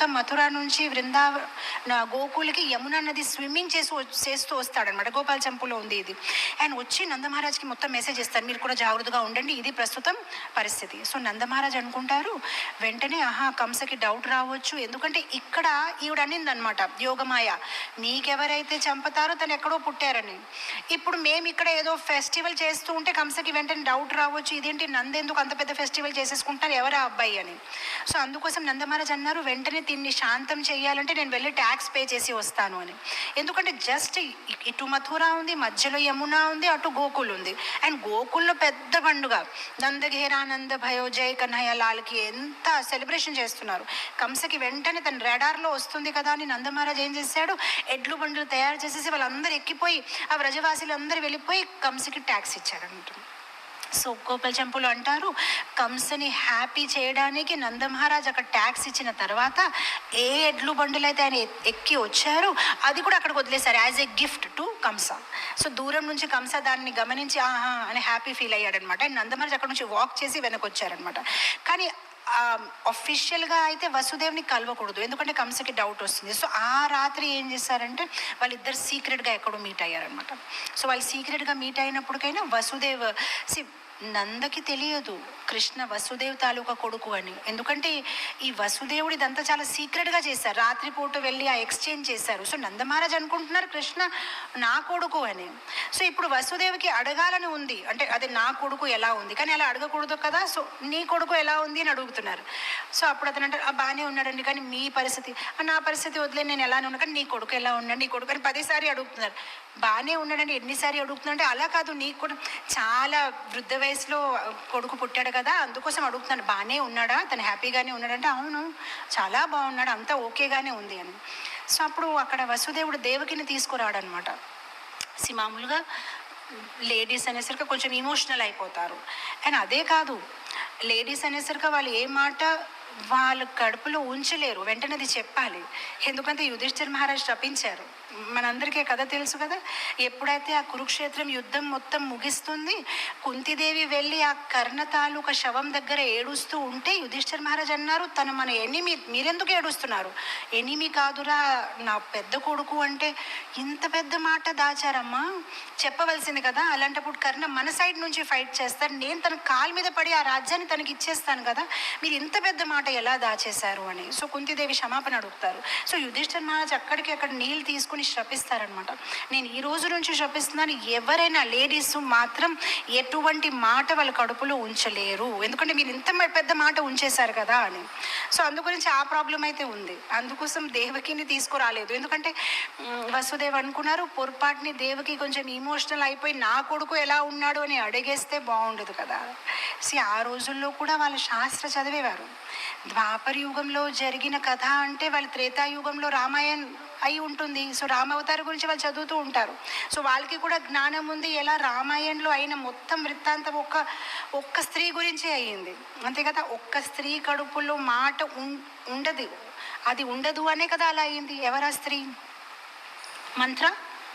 మొత్తం మథుర నుంచి వృందావ గోకులకి యమునా నది స్విమ్మింగ్ చేసి వ- చేస్తూ వస్తాడనమాట గోపాల్ చంపులో ఉంది ఇది. అండ్ వచ్చి నందమహారాజ్కి మొత్తం మెసేజ్ ఇస్తారు. మీరు కూడా జాగ్రత్తగా ఉండండి. ఇది ప్రస్తుతం పరిస్థితి. సో నందమహారాజ్ అనుకుంటారు వెంటనే ఆహా కంసకి డౌట్ రావచ్చు. ఎందుకంటే ఇక్కడ ఈవిడ అనిందనమాట యోగమాయ నీకెవరైతే చంపుతారో తను ఎక్కడో పుట్టారని. ఇప్పుడు మేము ఇక్కడ ఏదో ఫెస్టివల్ చేస్తూ ఉంటే కంసకి వెంటనే డౌట్ రావచ్చు. ఇదేంటి నందెందుకు అంత పెద్ద ఫెస్టివల్ చేసేసుకుంటారు? ఎవరా అబ్బాయి అని. సో అందుకోసం నందమహారాజ్ అన్నారు వెంటనే దీన్ని శాంతం చేయాలంటే నేను వెళ్ళి ట్యాక్స్ పే చేసి వస్తాను అని. ఎందుకంటే జస్ట్ ఇటు మథుర ఉంది మధ్యలో యమున ఉంది అటు గోకుల్ ఉంది. అండ్ గోకుల్లో పెద్ద పండుగ. నందఘేరానంద భయో జయ కన్నయ్య లాల్కి ఎంత సెలబ్రేషన్ చేస్తున్నారు. కంసకి వెంటనే తన రెడార్లో వస్తుంది కదా అని నందమహారాజ్ ఏం చేశాడు? ఎడ్లు బండ్లు తయారు చేసేసి వాళ్ళందరూ ఎక్కిపోయి ఆ వ్రజవాసులు అందరూ వెళ్ళిపోయి కంసకి ట్యాక్స్ ఇచ్చారంట సో గోపాల్ చంపులు అంటారు. కంసని హ్యాపీ చేయడానికి నందమహారాజ్ అక్కడ ట్యాక్స్ ఇచ్చిన తర్వాత ఏ ఎడ్లు బండులు అయితే ఆయన ఎక్కి వచ్చారు అది కూడా అక్కడికి వదిలేశారు. As a gift to Kamsa. So దూరం నుంచి కంస దాన్ని గమనించి ఆహా అని హ్యాపీ ఫీల్ అయ్యాడనమాట. అండ్ నందమహారాజ్ అక్కడ నుంచి వాక్ చేసి వెనక్కి వచ్చారనమాట కానీ అఫీషియల్గా అయితే వసుదేవ్ని కలవకూడదు. ఎందుకంటే కంసకి డౌట్ వస్తుంది. సో ఆ రాత్రి ఏం చేశారంటే వాళ్ళిద్దరు సీక్రెట్గా ఎక్కడో మీట్ అయ్యారనమాట. సో వాళ్ళు సీక్రెట్గా మీట్ అయినప్పటికైనా వసుదేవ్ సి నందకి తెలియదు కృష్ణ వసుదేవ్ తాలూకా కొడుకు అని. ఎందుకంటే ఈ వసుదేవుడు ఇదంతా చాలా సీక్రెట్గా చేశారు. రాత్రిపూట వెళ్ళి ఆ ఎక్స్చేంజ్ చేశారు. సో నందమహారాజ్ అనుకుంటున్నారు కృష్ణ నా కొడుకు అని. సో ఇప్పుడు వసుదేవ్కి అడగాలని ఉంది. అంటే అదే నా కొడుకు ఎలా ఉంది? కానీ అలా అడగకూడదు కదా? సో నీ కొడుకు ఎలా ఉంది అని అడుగుతున్నారు. సో అప్పుడు అతను అంటారు "ఆ, బాగానే ఉన్నాడండి కానీ మీ పరిస్థితి "ఆ, నా పరిస్థితి వదిలే నేను ఎలా ఉన్నా కానీ నీ కొడుకు ఎలా ఉన్నాడు నీ కొడుకు అని పదిసారి అడుగుతున్నారు. బాగానే ఉన్నాడండి ఎన్నిసారి అడుగుతున్నాడు అంటే అలా కాదు నీకు కూడా చాలా వృద్ధ వయసులో కొడుకు పుట్టాడు కదా అందుకోసం అడుగుతున్నాను బాగానే ఉన్నాడా? తను హ్యాపీగానే ఉన్నాడంటే అవును చాలా బాగున్నాడు అంతా ఓకేగానే ఉంది అని. సో అప్పుడు అక్కడ వసుదేవుడు దేవకిని తీసుకురాడనమాట. సి మామూలుగా లేడీస్ అనేసరికి కొంచెం ఇమోషనల్ అయిపోతారు. అండ్ అదే కాదు లేడీస్ అనేసరికి వాళ్ళు ఏ మాట వాళ్ళు కడుపులో ఉంచలేరు వెంటనే అది చెప్పాలి. ఎందుకంటే యుధిష్ఠిర్ మహారాజ్ తప్పించారు. మనందరికీ కథ తెలుసు కదా? ఎప్పుడైతే ఆ కురుక్షేత్రం యుద్ధం మొత్తం ముగిస్తుంది కుంతిదేవి వెళ్ళి ఆ కర్ణ తాలూకా శవం దగ్గర ఏడుస్తూ ఉంటే యుధిష్ఠర్ మహారాజ్ అన్నారు తను మన ఎనిమి మీరెందుకు ఏడుస్తున్నారు? ఎనిమి కాదురా నా పెద్ద కొడుకు అంటే ఇంత పెద్ద మాట దాచారమ్మా. చెప్పవలసింది కదా అలాంటప్పుడు కర్ణ మన సైడ్ నుంచి ఫైట్ చేస్తారు. నేను తన కాలు మీద పడి ఆ రాజ్యాన్ని తనకి ఇచ్చేస్తాను కదా మీరు ఇంత పెద్ద మాట ఎలా దాచేశారు? అని. సో కుంతిదేవి క్షమాపణ అడుగుతారు. సో యుధిష్ఠర్ మహారాజ్ అక్కడికి అక్కడ నీళ్ళు తీసుకుని శపిస్తారనమాట. నేను ఈ రోజు నుంచి శపిస్తున్నాను. ఎవరైనా లేడీస్ మాత్రం ఎటువంటి మాట వాళ్ళ కడుపులో ఉంచలేరు. ఎందుకంటే మీరు ఇంత పెద్ద మాట ఉంచేశారు కదా అని. సో అందు గురించి ఆ ప్రాబ్లం అయితే ఉంది. అందుకోసం దేవకిని తీసుకురాలేదు. ఎందుకంటే వసుదేవ్ అనుకున్నారు పొరపాటుని దేవకి కొంచెం ఇమోషనల్ అయిపోయి నా కొడుకు ఎలా ఉన్నాడు అని అడిగేస్తే బాగుండదు కదా. సి ఆ రోజుల్లో కూడా వాళ్ళు శాస్త్ర చదివేవారు. ద్వాపర యుగంలో జరిగిన కథ అంటే వాళ్ళు త్రేతాయుగంలో రామాయణ్ అయి ఉంటుంది. సో రామావతార గురించి వాళ్ళు చదువుతూ ఉంటారు. సో వాళ్ళకి కూడా జ్ఞానం ఉంది. ఎలా రామాయణంలో అయిన మొత్తం వృత్తాంతం ఒక్క ఒక్క స్త్రీ గురించే అయ్యింది. అంతే కదా? ఒక్క స్త్రీ కడుపులో మాట ఉం- ఉండదు. అది ఉండదు అనే కదా అలా అయింది ఎవరా స్త్రీ? మంత్ర?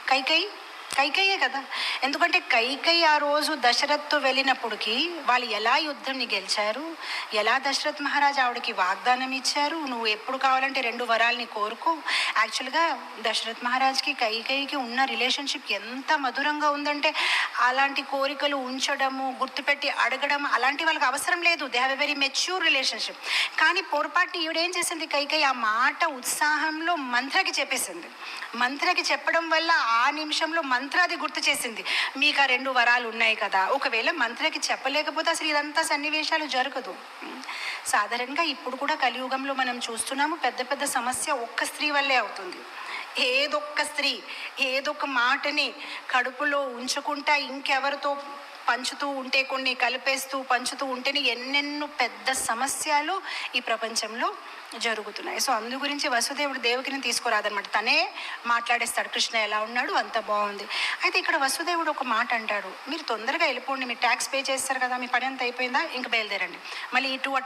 కైకై కైకయ్యే కదా. ఎందుకంటే కైకయ్య ఆ రోజు దశరథ్తో వెళ్ళినప్పటికీ వాళ్ళు ఎలా యుద్ధంని గెలిచారు ఎలా దశరథ్ మహారాజ్ ఆవిడకి వాగ్దానం ఇచ్చారు నువ్వు ఎప్పుడు కావాలంటే రెండు వరాల్ని కోరుకో. యాక్చువల్గా దశరథ్ మహారాజ్కి కైకయ్యకి ఉన్న రిలేషన్షిప్ ఎంత మధురంగా ఉందంటే అలాంటి కోరికలు ఉంచడము గుర్తుపెట్టి అడగడం అలాంటి వాళ్ళకి అవసరం లేదు. They have a very mature relationship కానీ పొరపాటుని ఈవిడేం చేసింది? కైకై ఆ మాట ఉత్సాహంలో మంత్రకి చెప్పేసింది. మంత్రకి చెప్పడం వల్ల ఆ నిమిషంలో మంత్రాది గుర్తు చేసింది. మీకు ఆ రెండు వరాలు ఉన్నాయి కదా. ఒకవేళ మంత్రకి చెప్పలేకపోతే అసలు ఇదంతా సన్నివేశాలు జరగదు. సాధారణంగా ఇప్పుడు కూడా కలియుగంలో మనం చూస్తున్నాము పెద్ద పెద్ద సమస్య ఒక్క స్త్రీ వల్లే అవుతుంది. ఏదొక్క స్త్రీ ఏదొక మాటని కడుపులో ఉంచుకుంటా ఇంకెవరితో పంచుతూ ఉంటే కొన్ని కలిపేస్తూ పంచుతూ ఉంటేనే ఎన్నెన్నో పెద్ద సమస్యలు ఈ ప్రపంచంలో జరుగుతున్నాయి. సో అందు గురించి వసుదేవుడు దేవకిని తీసుకురాదనమాట తనే మాట్లాడేస్తాడు కృష్ణ ఎలా ఉన్నాడు? అంత బాగుంది. అయితే ఇక్కడ వసుదేవుడు ఒక మాట అంటాడు. మీరు తొందరగా వెళ్ళిపోండి మీరు ట్యాక్స్ పే చేస్తారు కదా మీ పని అంత అయిపోయిందా? ఇంక బయలుదేరండి. మళ్ళీ ఇటు అటు